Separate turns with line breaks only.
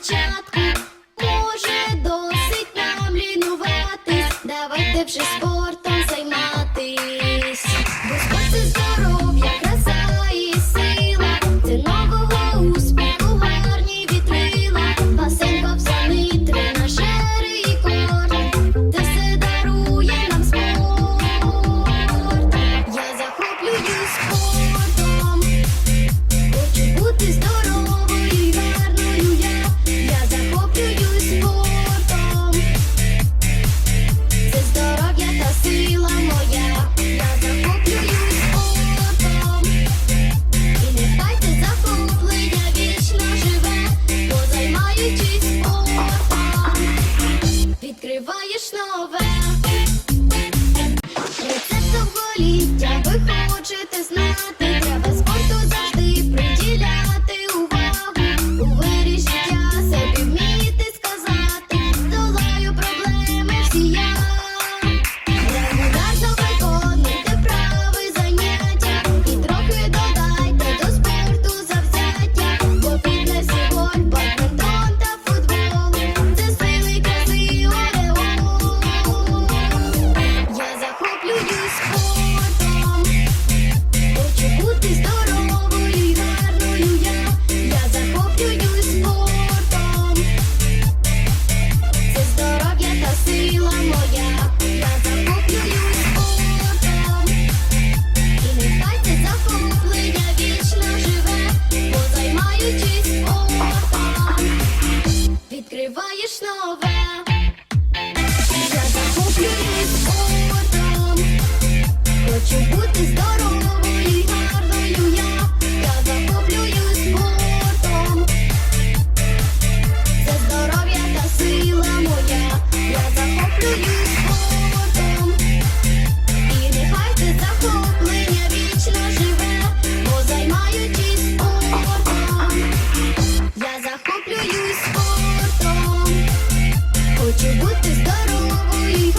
дівчатка, може досить нам лінуватись, давайте вже спортом. Відкриваєш нове. щось нове. Я захоплююсь спортом, хочу бути здоровим. Будьте здорові!